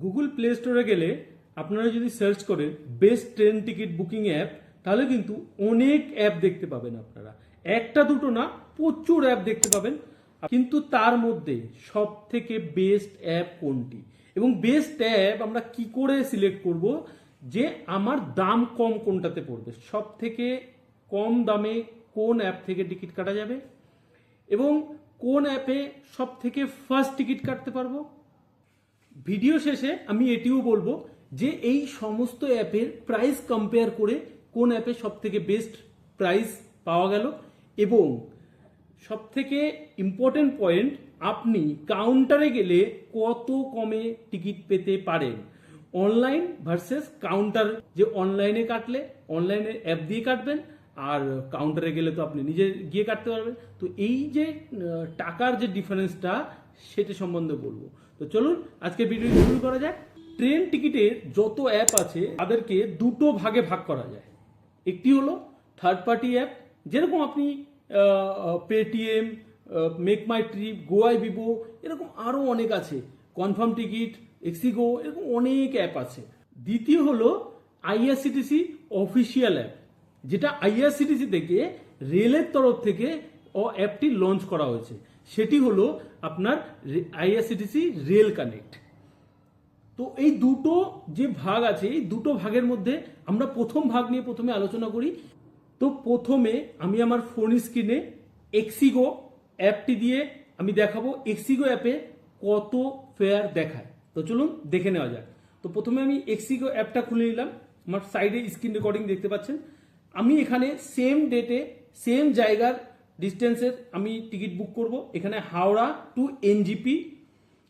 Google play স্টোরে গেলে আপনারা যদি সার্চ করেন best train ticket booking app তাহলে কিন্তু অনেক অ্যাপ দেখতে পাবেন আপনারা। একটা দুটো না, প্রচুর অ্যাপ দেখতে পাবেন। কিন্তু তার মধ্যে সব থেকে বেস্ট অ্যাপ কোনটি? এবং বেস্ট অ্যাপ আমরা কি করে সিলেক্ট করব? যে আমার দাম কম কোনটাতে পড়বে? সব থেকে কম দামে কোন অ্যাপ থেকে টিকিট কাটা যাবে? এবং কোন অ্যাপে সব থেকে ফার্স্ট টিকিট কাটতে পারব? ভিডিও শেষে আমি এটিও বলব যে এই সমস্ত অ্যাপের প্রাইস কম্পেয়ার করে কোন অ্যাপে সব থেকে বেস্ট প্রাইস পাওয়া গেল এবং সব থেকে ইম্পর্টেন্ট পয়েন্ট আপনি কাউন্টারে গেলে কত কমে টিকিট পেতে পারেন? অনলাইন ভার্সেস কাউন্টার যে অনলাইনে কাটলে অনলাইনে অ্যাপ দিয়ে কাটবেন আর কাউন্টারে গেলে তো আপনি নিজে গিয়ে কাটতে পারবেন। তো এই যে টাকার যে ডিফারেন্সটা সেটা সম্বন্ধে বলব। তো চলুন, আজকে ভিডিও শুরু করা যাক। ট্রেন টিকিটের যত অ্যাপ আছে, তাদেরকে দুটো ভাগে ভাগ করা যায়। একটি হলো থার্ড পার্টি অ্যাপ যেরকম আপনি Paytm make my trip Goibibo এরকম আরও অনেক আছে। কনফার্ম টিকিট এক্সিগো এরকম অনেক অ্যাপ আছে। দ্বিতীয় হলো আইআরসিটিসি অফিসিয়াল অ্যাপ যেটা আইআরসিটিসি থেকে রেলের তরফ থেকে ও অ্যাপটি লঞ্চ করা হয়েছে। সেটি হলো আপনার আইআরসিটিসি রেল কানেক্ট তো এই দুটো যে ভাগ আছে, এই দুটো ভাগের মধ্যে আমরা প্রথম ভাগ নিয়ে প্রথমে আলোচনা করি। তো প্রথমে আমি আমার ফোন স্ক্রিনে এক্সিগো অ্যাপটি দিয়ে আমি দেখাবো এক্সিগো অ্যাপে কত ফেয়ার দেখায়। তো চলুন দেখে নেওয়া যাক। তো প্রথমে আমি এক্সিগো অ্যাপটা খুলে নিলাম। আমার সাইডে স্ক্রিন রেকর্ডিং দেখতে পাচ্ছেন। আমি এখানে সেম ডেটে সেম জায়গার ডিস্টেন্সের আমি টিকিট বুক করব। এখানে হাওড়া টু এনজিপি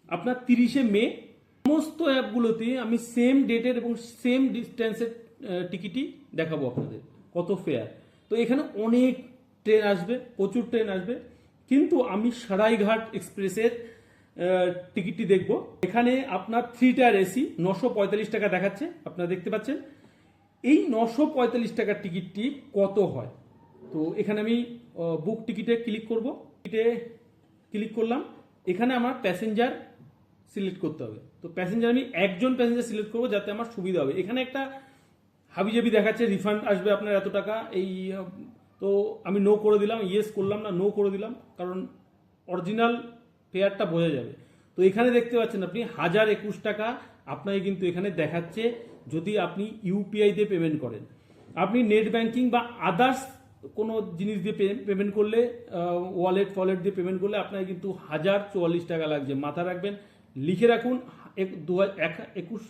আপনার তিরিশে মে। সমস্ত অ্যাপগুলোতে আমি সেম ডেটের এবং সেম ডিস্টেন্সের টিকিটই দেখাবো আপনাদের। কত ফেয়ার তো এখানে অনেক ট্রেন আসবে, প্রচুর ট্রেন আসবে। কিন্তু আমি সারাইঘাট এক্সপ্রেসের টিকিটটি দেখব। এখানে আপনার থ্রি টায়ার এসি নশো টাকা দেখাচ্ছে। আপনারা দেখতে পাচ্ছেন। এই নশো পঁয়তাল্লিশ টাকার টিকিটটি কত হয়? তো এখানে আমি বুক টিকিটে ক্লিক করব। টিকিটে ক্লিক করলাম। এখানে আমার প্যাসেঞ্জার সিলেক্ট করতে হবে। তো প্যাসেঞ্জার আমি একজন প্যাসেঞ্জার সিলেক্ট করব যাতে আমার সুবিধা হবে। এখানে একটা হাবিজাবি দেখাচ্ছে রিফান্ড আসবে আপনার এত টাকা। এই তো আমি নো করে দিলাম। ইয়েস করলাম না নো করে দিলাম। কারণ অরিজিনাল ফেয়ারটা বোঝা যাবে। তো এখানে দেখতে পাচ্ছেন আপনি, হাজার একুশ টাকা আপনাকে কিন্তু এখানে দেখাচ্ছে। যদি আপনি ইউপিআই দিয়ে পেমেন্ট করেন। আপনি নেট ব্যাংকিং বা আদার্স কোনো জিনিস দিয়ে পেমেন্ট করলে ওয়ালেট ফলেট দিয়ে পেমেন্ট করলে আপনার কিন্তু হাজার চুয়াল্লিশ টাকা লাগছে। মাথা রাখবেন, লিখে রাখুন দু একুশ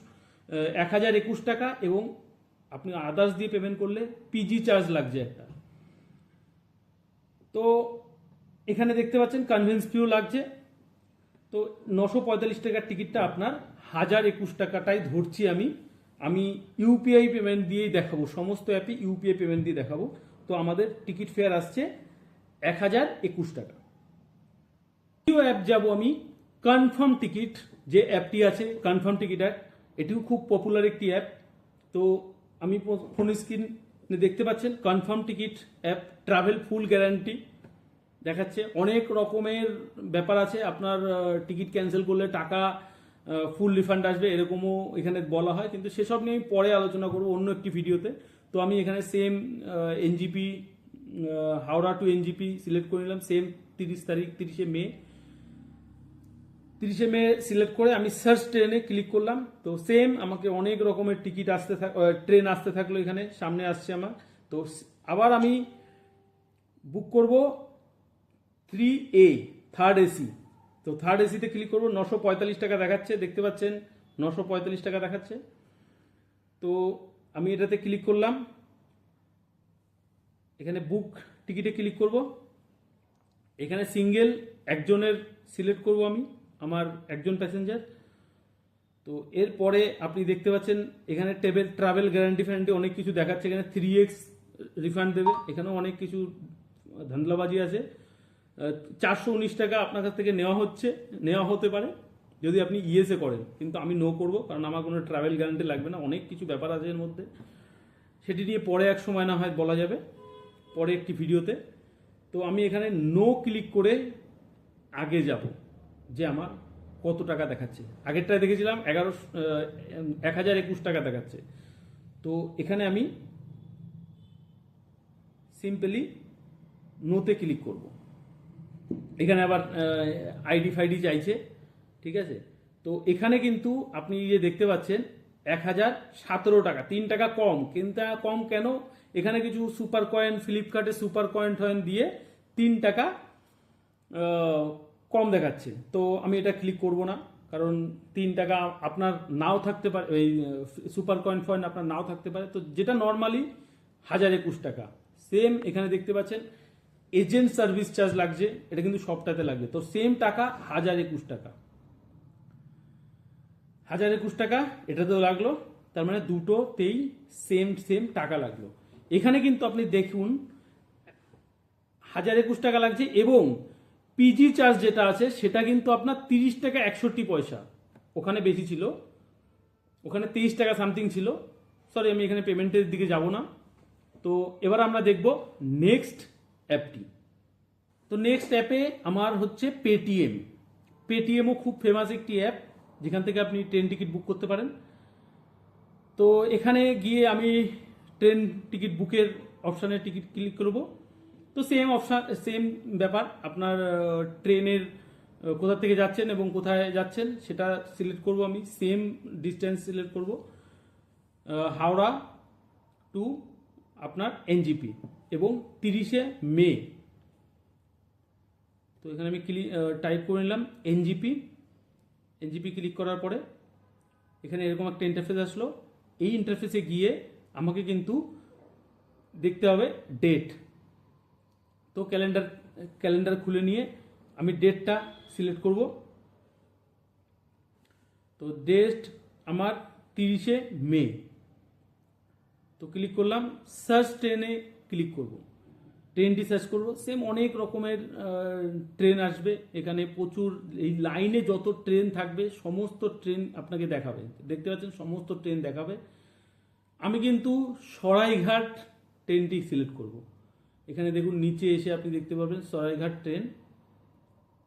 এক হাজার একুশ টাকা এবং আপনি আদার্স দিয়ে পেমেন্ট করলে পিজি চার্জ লাগছে একটা। তো এখানে দেখতে পাচ্ছেন কনভেন্স ফিও লাগছে। তো নশো পঁয়তাল্লিশ টাকার টিকিটটা আপনার হাজার একুশ টাকাটাই ধরছি আমি। আমি ইউপিআই পেমেন্ট দিয়েই দেখাবো, সমস্ত অ্যাপে ইউপিআই পেমেন্ট দিয়ে দেখাবো। তো আমাদের টিকিট ফেয়ার আসছে এক হাজার একুশ টাকা। দ্বিতীয় অ্যাপ যাব আমি কনফার্ম টিকিট যে অ্যাপটি আছে কনফার্ম টিকিট অ্যাপ এটিও খুব পপুলার একটি অ্যাপ তো আমি ফোন স্ক্রিনে দেখতে পাচ্ছেন confirm ticket app travel full guarantee দেখাচ্ছে অনেক রকমের ব্যাপার আছে, আপনার টিকিট ক্যান্সেল করলে টাকা ফুল রিফান্ড আসবে, এরকমও এখানে বলা হয়। কিন্তু সেসব নিয়ে আমি পরে আলোচনা করব অন্য একটি ভিডিওতে। তো আমি এখানে same NJP Howrah to NJP select করে নিলাম। সেম তিরিশ তারিখ, তিরিশে মে। তিরিশে মে সিলেক্ট করে আমি সার্চ ট্রেনে ক্লিক করলাম। তো সেম আমাকে অনেক রকমের টিকিট আসতে ট্রেন আসতে থাকল এখানে, সামনে আসছে আমার। তো আবার আমি বুক করব থ্রি এ থার্ড এসি তো থার্ড এসিতে ক্লিক করব, নশো পঁয়তাল্লিশ টাকা দেখাচ্ছে, দেখতে পাচ্ছেন নশো পঁয়তাল্লিশ টাকা দেখাচ্ছে। তো আমি এটাতে ক্লিক করলাম। এখানে বুক টিকিটে ক্লিক করব। এখানে সিঙ্গেল একজনের সিলেক্ট করব আমি, আমার একজন প্যাসেঞ্জার তো এরপরে আপনি দেখতে পাচ্ছেন, এখানে টেবিল ট্রাভেল গ্যারান্টি ফ্যারান্টি অনেক কিছু দেখাচ্ছে। এখানে থ্রি এক্স রিফান্ড দেবে। এখানেও অনেক কিছু ধান্দলাবাজি আছে। চারশো উনিশ টাকা আপনার কাছ থেকে নেওয়া হচ্ছে, নেওয়া হতে পারে, যদি আপনি ইএসএ করেন। কিন্তু আমি নো করব, কারণ আমার কোনো ট্রাভেল গ্যারান্টি লাগবে না, অনেক কিছু ব্যাপার আছে এর মধ্যে। সেটি নিয়ে পরে এক সময় না হয় বলা যাবে, পরে একটি ভিডিওতে। তো আমি এখানে নো ক্লিক করে আগে যাব, যে আমার কত টাকা দেখাচ্ছে। আগেরটায় দেখেছিলাম এগারো এক হাজার একুশ টাকা দেখাচ্ছে। তো এখানে আমি সিম্পলি নোতে ক্লিক করব। এখানে আবার আইডি ফাইডি চাইছে, ঠিক আছে? তো এখানে কিন্তু আপনি যে দেখতে পাচ্ছেন, এক হাজার সতেরো টাকা, তিন টাকা কম। কিন্তু কম কেন? এখানে কিছু সুপার কয়েন ফ্লিপকার্টে সুপার কয়েন টয়েন দিয়ে তিন টাকা কম দেখাচ্ছে। তো আমি এটা ক্লিক করব না, কারণ তিন টাকা আপনার নাও থাকতে পারে, এই সুপার কয়েন ফয়েন আপনার নাও থাকতে পারে। তো যেটা নর্মালি হাজার একুশ টাকা সেম এখানে দেখতে পাচ্ছেন। এজেন্ট সার্ভিস চার্জ লাগছে, এটা কিন্তু সবটাতে লাগবে। তো সেম টাকা, হাজার একুশ টাকা। হাজার একুশ টাকা, এটাতেও লাগল। তার মানে দুটোতেই সেম সেম টাকা লাগল। এখানে কিন্তু আপনি দেখুন, হাজার একুশ টাকা লাগছে এবং পিজি চার্জ যেটা আছে, সেটা কিন্তু আপনার তিরিশ টাকা একষট্টি পয়সা। ওখানে বেশি ছিল। ওখানে তিরিশ টাকা সামথিং ছিল। সরি আমি এখানে পেমেন্টের দিকে যাব না। তো এবার আমরা দেখব নেক্সট অ্যাপটি তো নেক্সট অ্যাপে আমার হচ্ছে পেটিএম পেটিএমও খুব ফেমাস একটি অ্যাপ যেখান থেকে আপনি ট্রেন টিকিট বুক করতে পারেন। তো এখানে গিয়ে আমি ট্রেন টিকিট বুকের অপশানে টিকিট ক্লিক করব। তো সেম অপশান সেম ব্যাপার, আপনার ট্রেনের কোথা থেকে যাচ্ছেন এবং কোথায় যাচ্ছেন, সেটা সিলেক্ট করব আমি। সেম ডিস্টেন্স সিলেক্ট করব। হাওড়া টু আপনার এনজিপি এবং তিরিশে মে। তো এখানে আমি ক্লিক টাইপ করে নিলাম এনজিপি এনজিপি ক্লিক করার পরে এখানে এরকম একটা ইন্টারফেস আসলো। এই ইন্টারফেসে গিয়ে আমাকে কিন্তু দেখতে হবে ডেট তো ক্যালেন্ডার ক্যালেন্ডার খুলে নিয়ে আমি ডেটটা সিলেক্ট করব। তো ডেট আমার তিরিশে মে। তো ক্লিক করলাম সার্চ ট্রেনে ক্লিক করব। ট্রেনটি সার্চ করব। সেম অনেক রকমের ট্রেন আসবে। এখানে প্রচুর, এই লাইনে যত ট্রেন থাকবে, সমস্ত ট্রেন আপনাকে দেখাবে। দেখতে পাচ্ছেন, সমস্ত ট্রেন দেখাবে। আমি কিন্তু সরাইঘাট ট্রেনটি সিলেক্ট করব। এখানে দেখুন, নিচে এসে আপনি দেখতে পাবেন সরাইঘাট ট্রেন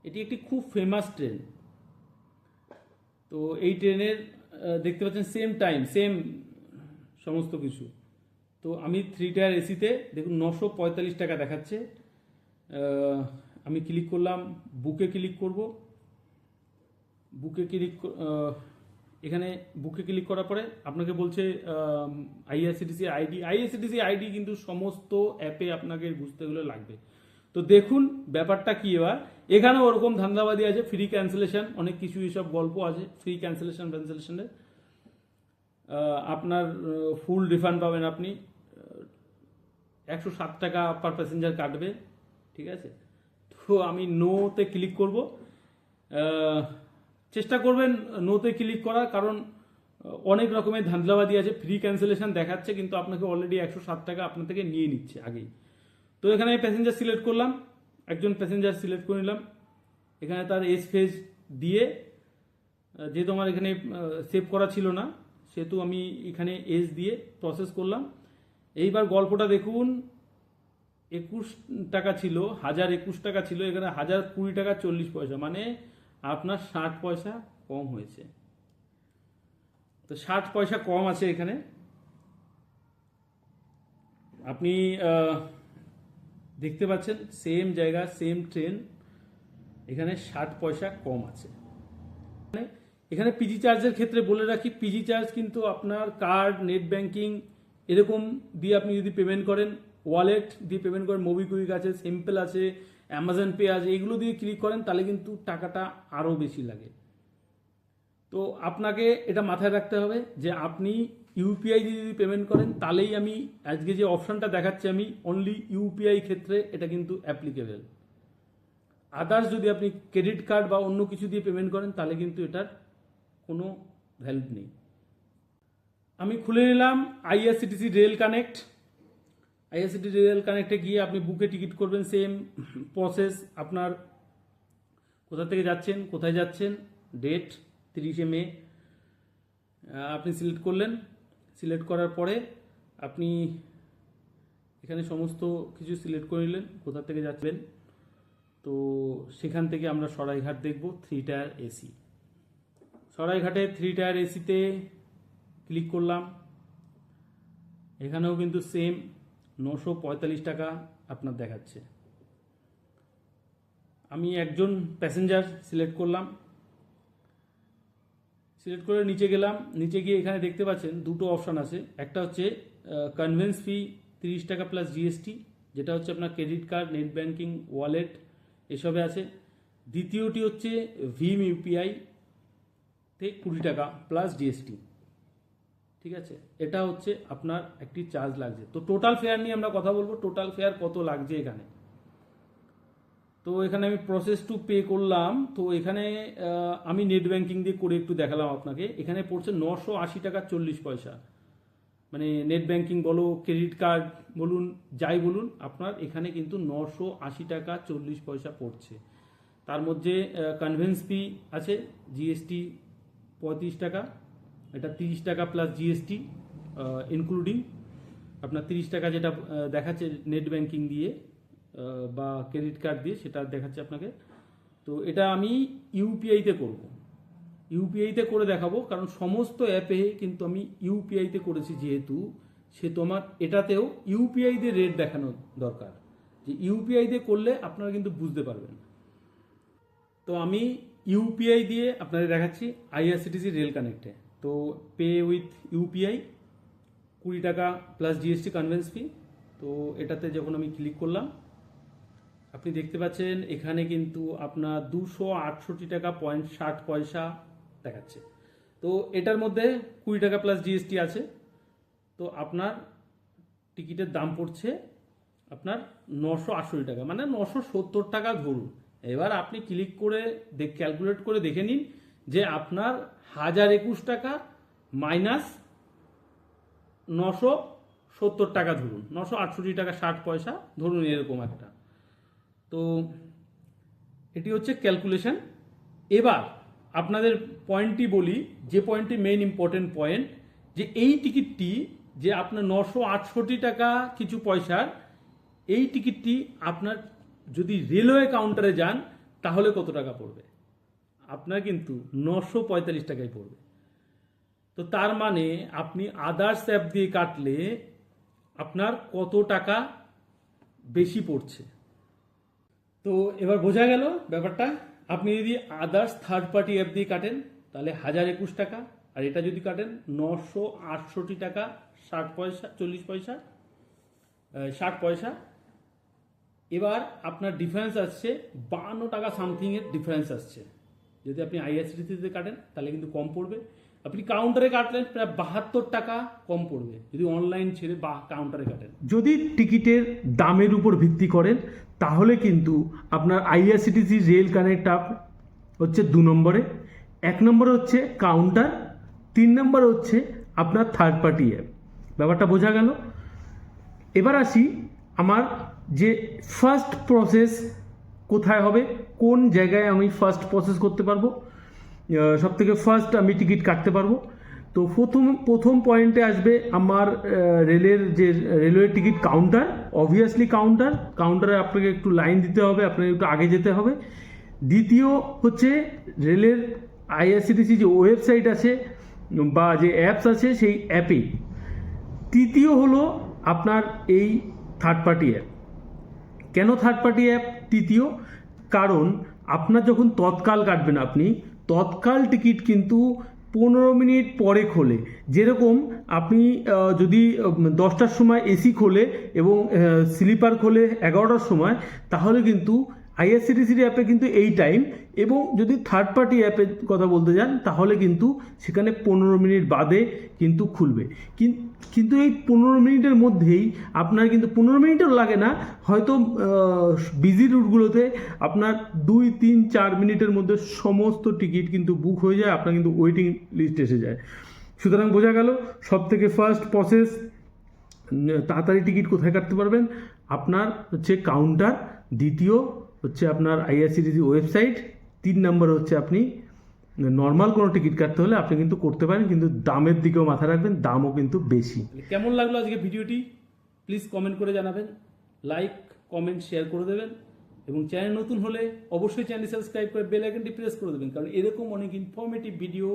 এটি একটি খুব ফেমাস ট্রেন তো এই ট্রেনের দেখতে পাচ্ছেন সেম টাইম সেম সমস্ত কিছু। তো আমি থ্রি টায়ার এসিতে দেখুন নশো পঁয়তাল্লিশ টাকা দেখাচ্ছে। আমি ক্লিক করলাম বুকে ক্লিক করব। বুকে ক্লিক এখানে বুকে ক্লিক করার পরে আপনাকে বলছে আইআরসিটিসি আইডি আইআরসিটিসি আইডি কিন্তু সমস্ত অ্যাপে আপনাকে বুঝতে গেলে লাগবে। তো দেখুন ব্যাপারটা কী এবার। এখানে ওরকম ধান্দাবাদি আছে ফ্রি ক্যান্সেলেশন অনেক কিছু এসব গল্প আছে ফ্রি ক্যান্সেলেশন ক্যান্সেলেশনের আপনার ফুল রিফান্ড পাবেন আপনি। একশো সাত টাকা পার প্যাসেঞ্জার কাটবে, ঠিক আছে? তো আমি নোতে ক্লিক করব। চেষ্টা করবেন নোতে ক্লিক করার, কারণ অনেক রকমের ধান্দলাবাদি আছে ফ্রি ক্যান্সেলেশন দেখাচ্ছে, কিন্তু আপনাকে অলরেডি একশো সাত টাকা আপনার থেকে নিয়ে নিচ্ছে আগেই। তো এখানে প্যাসেঞ্জার সিলেক্ট করলাম, একজন প্যাসেঞ্জার সিলেক্ট করে নিলাম। এখানে তার এস ফেজ দিয়ে যেহেতু আমার এখানে সেভ করা ছিল না, সেহেতু আমি এখানে এস দিয়ে প্রসেস করলাম। এইবার গল্পটা দেখুন। একুশ টাকা ছিল, হাজার একুশ টাকা ছিল, এখানে হাজার কুড়ি টাকা চল্লিশ পয়সা মানে আপনার ষাট পয়সা কম হয়েছে। তো ষাট পয়সা কম আছে এখানে। আপনি দেখতে পাচ্ছেন সেম জায়গা সেম ট্রেন এখানে ষাট পয়সা কম আছে। এখানে পিজি চার্জের ক্ষেত্রে বলে রাখি পিজি চার্জ কিন্তু আপনার কার্ড নেট ব্যাংকিং এরকম দিয়ে আপনি যদি পেমেন্ট করেন ওয়ালেট দিয়ে পেমেন্ট করেন মোবিকুইক আছে সিম্পল আছে অ্যামাজন পে আছে, এগুলো দিয়ে ক্লিক করেন, তাহলে কিন্তু টাকাটা আরও বেশি লাগে। তো আপনাকে এটা মাথায় রাখতে হবে যে আপনি ইউপিআই দিয়ে যদি পেমেন্ট করেন, তাহলেই আমি আজকে যে অপশানটা দেখাচ্ছি আমি অনলি ইউপিআই ক্ষেত্রে এটা কিন্তু অ্যাপ্লিকেবল আদার্স যদি আপনি ক্রেডিট কার্ড বা অন্য কিছু দিয়ে পেমেন্ট করেন, তাহলে কিন্তু এটার কোনো ভ্যালু নেই। আমি খুলে নিলাম IRCTC rail connect IRCTC rail কানেক্টে গিয়ে আপনি বুকে টিকিট করবেন সেম প্রসেস আপনার কোথা থেকে যাচ্ছেন, কোথায় যাচ্ছেন ডেট তিরিশে মে। আপনি সিলেক্ট করলেন। সিলেক্ট করার পরে আপনি এখানে সমস্ত কিছু সিলেক্ট করে নিলেন, কোথা থেকে যাচ্ছেন। তো সেখান থেকে আমরা সরাইঘাট দেখব থ্রি টায়ার এসি সরাইঘাটে থ্রি টায়ার এসিতে ক্লিক করলাম। এখানেও কিন্তু সেম নশো পঁয়তাল্লিশ টাকা আপনার দেখাচ্ছে। আমি একজন প্যাসেঞ্জার সিলেক্ট করলাম। সিলেক্ট করে নিচে গেলাম। নিচে গিয়ে এখানে দেখতে পাচ্ছেন দুটো অপশান আছে। একটা হচ্ছে কনভেন্স ফি তিরিশ টাকা প্লাস জিএসটি যেটা হচ্ছে আপনার credit card net banking wallet এসবে আছে। দ্বিতীয়টি হচ্ছে ভীম ইউপিআই তে কুড়ি টাকা প্লাস জিএসটি ঠিক আছে? এটা হচ্ছে আপনার একটি চার্জ লাগছে। তো টোটাল ফেয়ার নিয়ে আমরা কথা বলব। টোটাল ফেয়ার কত লাগছে এখানে? তো এখানে আমি প্রসেস টু পে করলাম। তো এখানে আমি নেট ব্যাংকিং দিয়ে করে একটু দেখালাম আপনাকে। এখানে পড়ছে নশো আশি টাকা চল্লিশ পয়সা। মানে নেট ব্যাংকিং বলো ক্রেডিট কার্ড বলুন, যাই বলুন, আপনার এখানে কিন্তু নশো আশি টাকা চল্লিশ পয়সা পড়ছে। তার মধ্যে কনভেন্স ফি আছে জিএসটি পঁয়ত্রিশ টাকা। এটা তিরিশ টাকা প্লাস জিএসটি ইনক্লুডিং আপনার তিরিশ টাকা যেটা দেখাচ্ছে নেট ব্যাংকিং দিয়ে বা ক্রেডিট কার্ড দিয়ে, সেটা দেখাচ্ছে আপনাকে। তো এটা আমি ইউপিআইতে করব। ইউপিআইতে করে দেখাবো, কারণ সমস্ত অ্যাপে কিন্তু আমি ইউপিআইতে করেছি যেহেতু, সে তোমার, এটাতেও ইউপিআই দিয়ে রেট দেখানো দরকার। যে ইউপিআই দিয়ে করলে আপনারা কিন্তু বুঝতে পারবেন। তো আমি ইউপিআই দিয়ে আপনাদের দেখাচ্ছি আইআরসিটিসি রেল কানেক্টে তো পে উইথ ইউপিআই কুড়ি টাকা প্লাস জিএসটি কনভেন্স ফি তো এটাতে যখন আমি ক্লিক করলাম, আপনি দেখতে পাচ্ছেন এখানে কিন্তু আপনার দুশো আটষট্টি টাকা পয়েন্ট ষাট পয়সা দেখাচ্ছে। তো এটার মধ্যে কুড়ি টাকা প্লাস জিএসটি আছে। তো আপনার টিকিটের দাম পড়ছে আপনার নশো আটষট্টি টাকা। মানে নশো সত্তর টাকা ধরুন। এবার আপনি ক্লিক করে ক্যালকুলেট করে দেখে নিন যে আপনার হাজার একুশ টাকা মাইনাস নশো সত্তর টাকা ধরুন, নশো আটষট্টি টাকা ষাট পয়সা, ধরুন এরকম একটা। তো এটি হচ্ছে ক্যালকুলেশন এবার আপনাদের পয়েন্টটি বলি, যে পয়েন্টটি মেইন ইম্পর্টেন্ট পয়েন্ট যে এই টিকিটটি যে আপনার নশো আটষট্টি টাকা কিছু পয়সার, এই টিকিটটি আপনার যদি রেলওয়ে কাউন্টারে যান, তাহলে কত টাকা পড়বে? আপনার কিন্তু নশো পঁয়তাল্লিশ টাকায় পড়বে। তো তার মানে আপনি আদার্স অ্যাপ দিয়ে কাটলে আপনার কত টাকা বেশি পড়ছে? তো এবার বোঝা গেল ব্যাপারটা। আপনি যদি আদার্স থার্ড পার্টি অ্যাপ দিয়ে কাটেন, তাহলে হাজার একুশ টাকা। আর এটা যদি কাটেন, নশো আটষট্টি টাকা, ষাট পয়সা, চল্লিশ পয়সা ষাট পয়সা। এবার আপনার ডিফারেন্স আসছে, বান্ন টাকা সামথিংয়ের ডিফারেন্স আসছে। যদি আপনি আইআরসিটিসিতে কাটেন, তাহলে কিন্তু কম পড়বে। আপনি কাউন্টারে কাটলেন, প্রায় বাহাত্তর টাকা কম পড়বে। যদি অনলাইন ছেড়ে বা কাউন্টারে কাটেন। যদি টিকিটের দামের উপর ভিত্তি করেন, তাহলে কিন্তু আপনার আইআরসিটিসি রেল কানেক্ট আপ হচ্ছে দু নম্বরে। এক নম্বরে হচ্ছে কাউন্টার তিন নম্বরে হচ্ছে আপনার থার্ড পার্টি অ্যাপ ব্যাপারটা বোঝা গেল? এবার আসি আমার যে ফার্স্ট প্রসেস কোথায় হবে, কোন জায়গায় আমি ফার্স্ট প্রসেস করতে পারব সব থেকে ফার্স্ট আমি টিকিট কাটতে পারব। তো প্রথম প্রথম পয়েন্টে আসবে আমার রেলের যে railway ticket counter obviously counter কাউন্টারে আপনাকে একটু লাইন দিতে হবে, আপনাকে একটু আগে যেতে হবে। দ্বিতীয় হচ্ছে রেলের আইআরসিটিসি যে ওয়েবসাইট আছে বা যে অ্যাপস আছে, সেই অ্যাপে তৃতীয় হলো আপনার এই থার্ড পার্টি অ্যাপ কেন থার্ড পার্টি অ্যাপ তৃতীয়, কারণ আপনার যখন তৎকাল কাটবেন আপনি, তৎকাল টিকিট কিন্তু পনেরো মিনিট পরে খোলে। যেরকম আপনি যদি দশটার সময় এসি খোলে এবং স্লিপার খোলে এগারোটার সময়, তাহলে কিন্তু আইআরসিটিসির অ্যাপে কিন্তু এই টাইম এবং যদি থার্ড পার্টি অ্যাপের কথা বলতে যান, তাহলে কিন্তু সেখানে পনেরো মিনিট বাদে কিন্তু খুলবে। কিন- কিন্তু এই পনেরো মিনিটের মধ্যেই আপনার কিন্তু পনেরো মিনিটও লাগে না, হয়তো বিজি রুটগুলোতে আপনার দুই, তিন, চার মিনিটের মধ্যে সমস্ত টিকিট কিন্তু বুক হয়ে যায়, আপনার কিন্তু ওয়েটিং লিস্ট এসে যায়। সুতরাং বোঝা গেল সব থেকে ফার্স্ট প্রসেস তাড়াতাড়ি টিকিট কোথায় কাটতে পারবেন? আপনার হচ্ছে কাউন্টার দ্বিতীয় হচ্ছে আপনার আইআরসিটিসি ওয়েবসাইট তিন নম্বর হচ্ছে আপনি নর্মাল কোনো টিকিট কাটতে হলে আপনি কিন্তু করতে পারেন, কিন্তু দামের দিকেও মাথা রাখবেন, দামও কিন্তু বেশি। কেমন লাগল আজকে ভিডিওটি? প্লিজ কমেন্ট করে জানাবেন লাইক কমেন্ট শেয়ার করে দেবেন, এবং চ্যানেল নতুন হলে অবশ্যই চ্যানেল সাবস্ক্রাইব করে বেল আইকনটি প্রেস করে দেবেন, কারণ এরকম অনেক ইনফরমেটিভ ভিডিও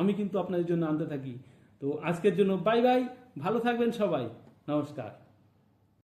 আমি কিন্তু আপনাদের জন্য আনতে থাকি। তো আজকের জন্য বাই বাই ভালো থাকবেন সবাই, নমস্কার।